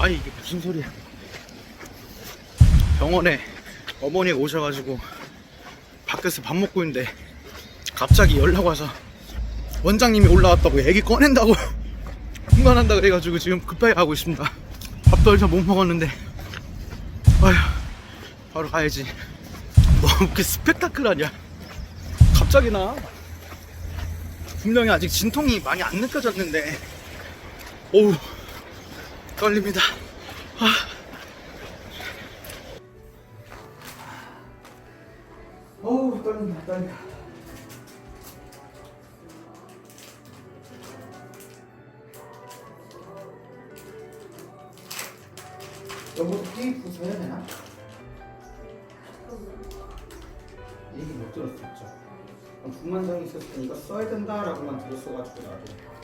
아니 이게 무슨 소리야. 병원에 어머니가 오셔가지고 밖에서 밥 먹고 있는데 갑자기 연락 와서 원장님이 올라왔다고 애기 꺼낸다고 분간한다 그래가지고 지금 급하게 가고 있습니다. 밥도 얼마 못 먹었는데. 아휴 바로 가야지. 너무 이렇게 스펙타클 아니야 갑자기 나? 분명히 아직 진통이 많이 안 느껴졌는데. 오우 떨립니다 아. 어우 떨린다 떨린다 여보 테이프 써야 되나? 얘기 못 들었었죠 때 이거 써야 된다라고만 들었어가지고 나도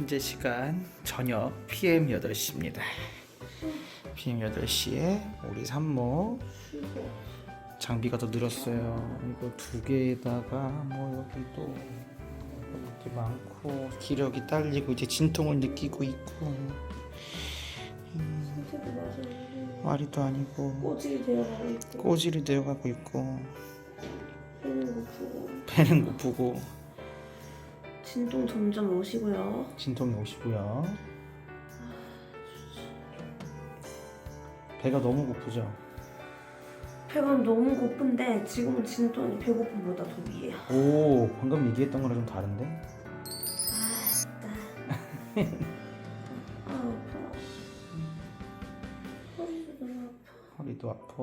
현재 시간 저녁 PM 8시입니다. PM 8시에 우리 산모 장비가 더 늘었어요. 이거 두 개에다가 뭐 여기 또 이렇게 많고 기력이 딸리고 이제 진통을 느끼고 있고 맞아요. 와리도 아니고 꼬질이 되어가고 있고 꼬질이 되어가고 있고 배는 고프고 배는 고프고 진동 점점 오시고요. 진통이 오시고요. 배가 너무 고프죠. 배가 너무 고픈데 지금은 진동이 배고픔보다 더 위에요. 오 방금 얘기했던 거랑 좀 다른데? 아 아파. 허리도 너무 아파. 허리도 아파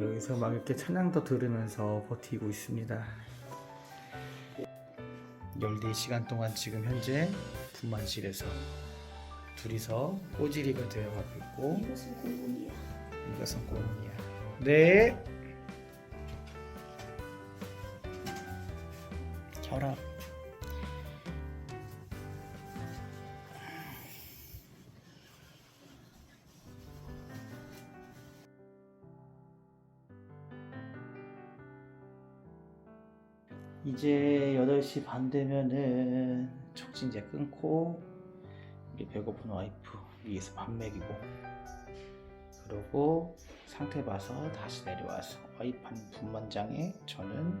여기서 막 이렇게 찬양도 들으면서 버티고 있습니다 14시간 동안 지금 현재 분만실에서 둘이서 꼬지리가 되어가고 있고 이것은 공군이야. 이것은 꼬문이야 네 혈압 이제 8시 반 되면은 척진제 끊고 우리 배고픈 와이프 위에서 밥 먹이고 그러고 상태 봐서 다시 내려와서 와이프는 분만장에 저는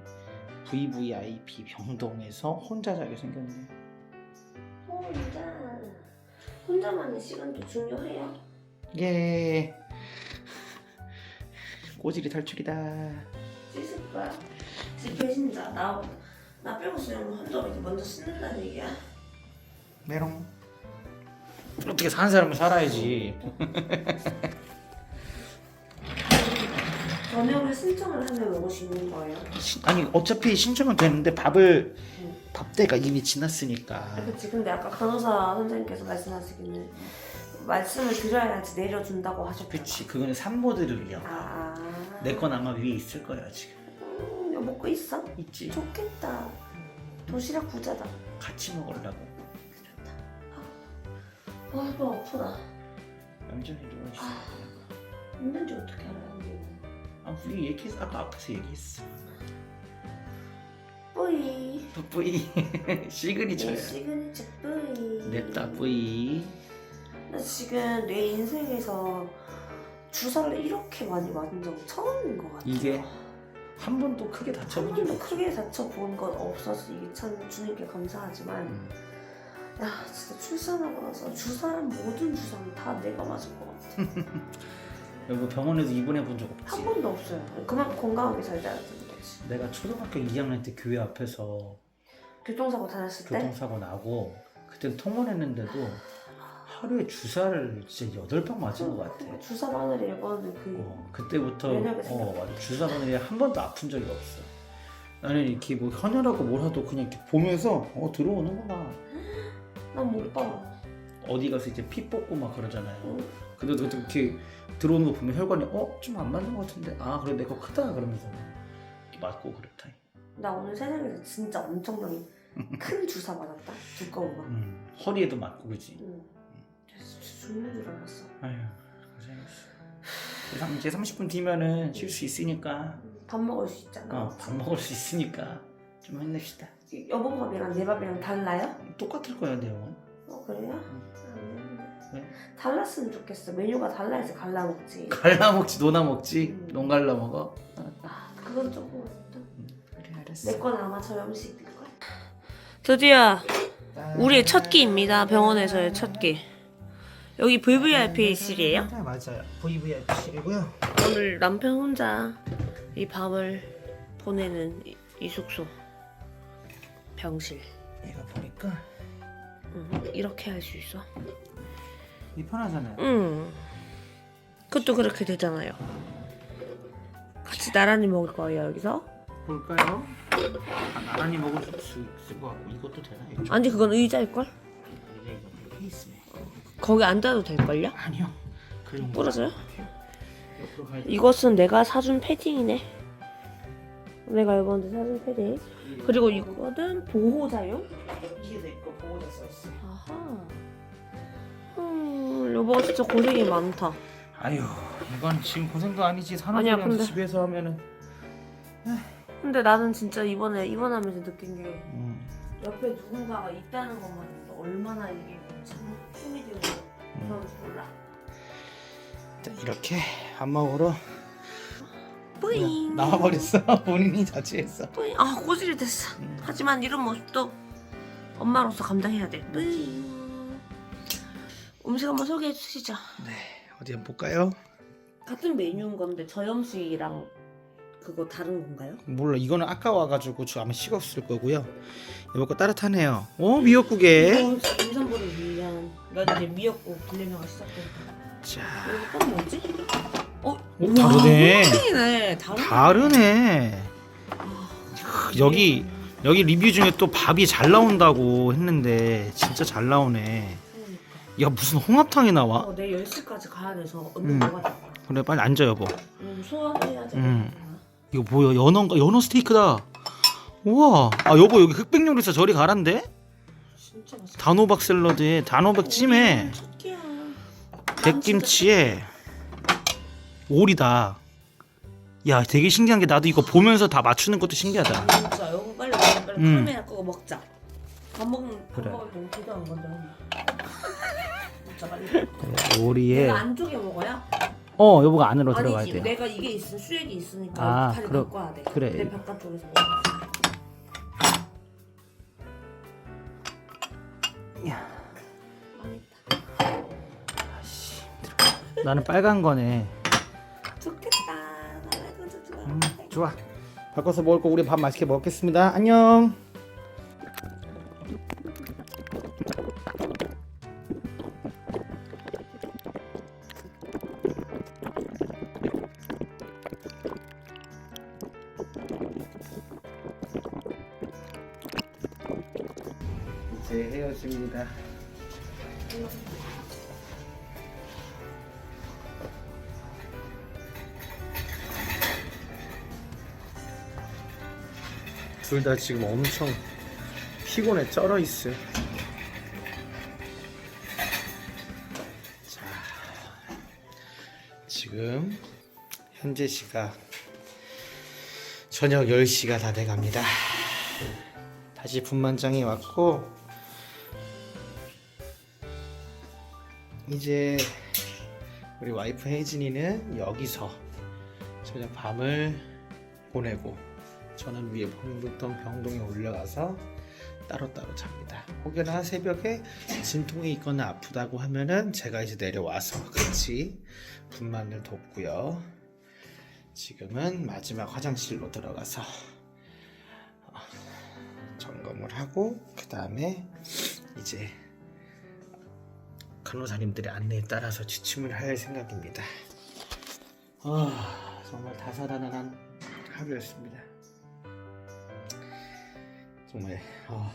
VVIP 병동에서 혼자 자게 생겼네요 혼자 혼자만의 시간도 중요해요. 예 꼬질이 탈출이다 씻을 거야. 집 배신자 나. 나 빼고 쓰려면 한점이 먼저 씻는다는 얘기야. 메롱 어떻게 사는 사람은 살아야지 저녁을 신청을 하면 먹을 수 있는 거예요. 시- 아니 어차피 신청은 되는데 밥을 밥때가 이미 지났으니까 그치 근데 아까 간호사 선생님께서 말씀하시기는 말씀을 드려야지 내려준다고 하셨죠. 그치 그거는 산모들을 위한 아, 내건 아마 위에 있을 거야 지금 음, 이거 먹고 있어? 있지 좋겠다. 도시락 부자다. 같이 먹으려고 아, 또 아프다. 얌전히 누워 있어 있는지 어떻게 알아요? 아 우리 얘기했어 아까 앞에서 얘기했어 뿌이. 뿌이 내 시그니처야 시그니처 뿌이. 냅다 뿌이 나 지금 내 인생에서 주사를 이렇게 많이 맞은 적 처음인 것 같아요. 이게 한 번도 크게 한 다쳐본 적 번도 없어. 크게 다쳐본 건 없어서 이게 참 주님께 감사하지만 음. 야 진짜 출산하고 나서 주사란 모든 주사는 다 내가 맞을 것 같아. 여보 병원에서 입원해 본 적 없지? 한 번도 없어요. 그만큼 건강하게 잘 자랐던 거지 내가 초등학교 2학년 때 교회 앞에서 교통사고 다녔을 때? 교통사고 나고 그때는 통원했는데도 하루에 주사를 진짜 여덟 방 맞은 것 같아. 주사 바늘이 일본은 그 어, 그때부터 어. 맞아 주사 바늘이 한 번도 아픈 적이 없어. 나는 이렇게 뭐 헌혈하고 뭘 하도 그냥 이렇게 보면서 어 들어오는구나. 난 못 봐. 어디 가서 이제 피 뽑고 막 그러잖아요. 응. 근데 또 이렇게 들어오는 거 보면 혈관이 어 좀 안 맞는 것 같은데 아 그래 내 거 크다 그러면서 이렇게 맞고 그렇다. 나 오늘 세상에서 진짜 엄청난 큰 주사 맞았다. 두꺼운 거. 음, 허리에도 맞고 그지. 응. 그래서 죽는 줄 알았어. 아휴 고생했어. 이제 30분 뒤면은 쉴 수 있으니까 밥 먹을 수 있잖아. 어, 밥 먹을 수 있으니까 좀 힘냅시다. 여보 밥이랑 내 밥이랑 달라요? 똑같을 거야 내용은. 어 그래요? 왜? 달랐으면 좋겠어. 메뉴가 달라야지 갈라 먹지. 갈라 먹지 노나 먹지 음. 농 갈라 먹어. 아 그건 조금. 그래 알았어. 내 건 아마 저 음식 될 거야. 드디어 우리의 첫 끼입니다. 병원에서의 첫 끼. 여기 VVIP실이에요? 네 맞아요. VVIP실이고요. 오늘 남편 혼자 이 밤을 보내는 이, 이 숙소 병실. 얘가 보니까 응, 이렇게 할 수 있어. 이 편하잖아요. 응. 그것도 그렇게 되잖아요. 같이 나란히 먹을 거예요 여기서. 볼까요? 아, 나란히 먹을 수 있을 것 같고 이것도 되나? 이쪽 아니 그건 의자일 걸? 거기 앉아도 될 걸요? 아니요. 그 정도. 부러져요? 옆으로 가야 돼. 이것은 내가 사준 패딩이네. 내가 이번에 사준 패딩. 그리고 이거는 보호자용? 이게 내거 보호자 썼어. 아하. 음, 여보가 진짜 고생이 많다. 아유 이건 지금 고생도 아니지 아니야, 산후조리원 근데- 집에서 하면은. 근데 나는 진짜 이번에 입원하면서 느낀 게 음. 옆에 누군가가 있다는 것만으로도 얼마나 이게 참 그런지 몰라. 자, 이렇게 밥 먹으러 뿌잉. 나와버렸어. 본인이 자취했어. 뿌잉. 아 꼬질이 됐어. 하지만 이런 모습도 엄마로서 감당해야 돼. 뿌잉. 음식 한번 소개해 주시죠. 네, 어디 한번 볼까요? 같은 메뉴인 건데 저염식이랑 그거 다른 건가요? 몰라, 이거는 아까 와가지고 저 아마 식었을 거고요. 이거 거 따뜻하네요. 오, 미역국에. 이거 임산부를 이제 미역국 분리명가 시작됐다. 자, 여기 건 뭐지? 어? 오, 다르네. 네 다르네. 다르네. 아, 여기 여기 리뷰 중에 또 밥이 잘 나온다고 했는데 진짜 잘 나오네. 그러니까. 야 무슨 홍합탕이 나와? 어, 내일 10시까지 가야 돼서 음. 얼른 먹어야 돼. 그래 빨리 앉아 여보. 음, 소화해야 돼. 음. 이거 뭐야 연어인가 연어 스테이크다. 우와. 아 여보 여기 흑백 요리사 저리 가란데? 진짜. 단호박 샐러드에 단호박 찜에 첫 끼야. 백김치에 오리다. 야 되게 신기한 게 나도 이거 보면서 다 맞추는 것도 신기하다. 진짜 여보 빨리 빨리 음. 카메라 끄고 먹자. 밥 먹는 밥 그래. 먹을 때 기도한 건데. 먹자 빨리. 오리에 내가 안쪽에 먹어야? 어 여보가 안으로 들어가야 아니지. 돼요. 내가 이게 있으면 수액이 있으니까 아, 다리 그럼- 바꿔야 돼. 그래. 내 바깥쪽에서 먹어. 나는 빨간 거네. 좋겠다. 나 좋아. 음, 좋아. 바꿔서 먹을 거 우리 밥 맛있게 먹겠습니다. 안녕. 이제 헤어집니다. 둘 다 지금 엄청 피곤해 쩔어 있어. 자, 지금 현재 시각 저녁 10시가 다 돼 갑니다. 다시 분만장에 왔고 이제 우리 와이프 혜진이는 여기서 저녁 밤을 보내고 저는 위에 병동, 병동에 올라가서 따로따로 잡니다. 혹여나 새벽에 진통이 있거나 아프다고 하면은 제가 이제 내려와서 같이 분만을 돕고요. 지금은 마지막 화장실로 들어가서 어, 점검을 하고 그 다음에 이제 간호사님들의 안내에 따라서 지침을 할 생각입니다. 아 정말 다사다난한 하루였습니다. 정말 아,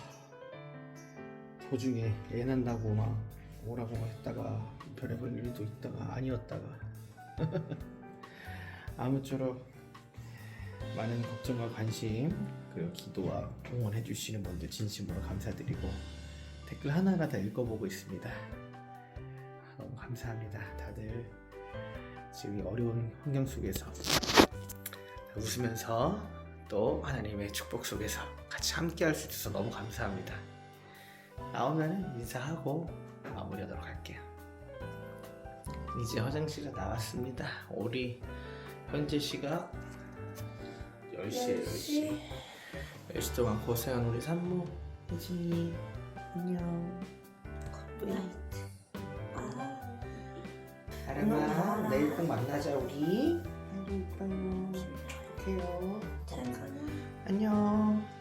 도중에 애 난다고 막 오라고 했다가 별의별 일도 있다가 아니었다가 아무쪼록 많은 걱정과 관심 그리고 기도와 응원해 주시는 분들 진심으로 감사드리고 댓글 하나하나 다 읽어보고 있습니다. 아, 너무 감사합니다. 다들 지금 이 어려운 환경 속에서 웃으면서 또 하나님의 축복 속에서 같이 함께 할 수 있어서 너무 감사합니다. 나오면 인사하고 마무리하도록 할게요. 이제 화장실에 나왔습니다. 우리 현재 시각 10시에 10시. 10시 동안 고생한 우리 산모 혜진이 안녕. 사랑아 내일 꼭 만나자 우리. 행복해 잘 가요. 안녕.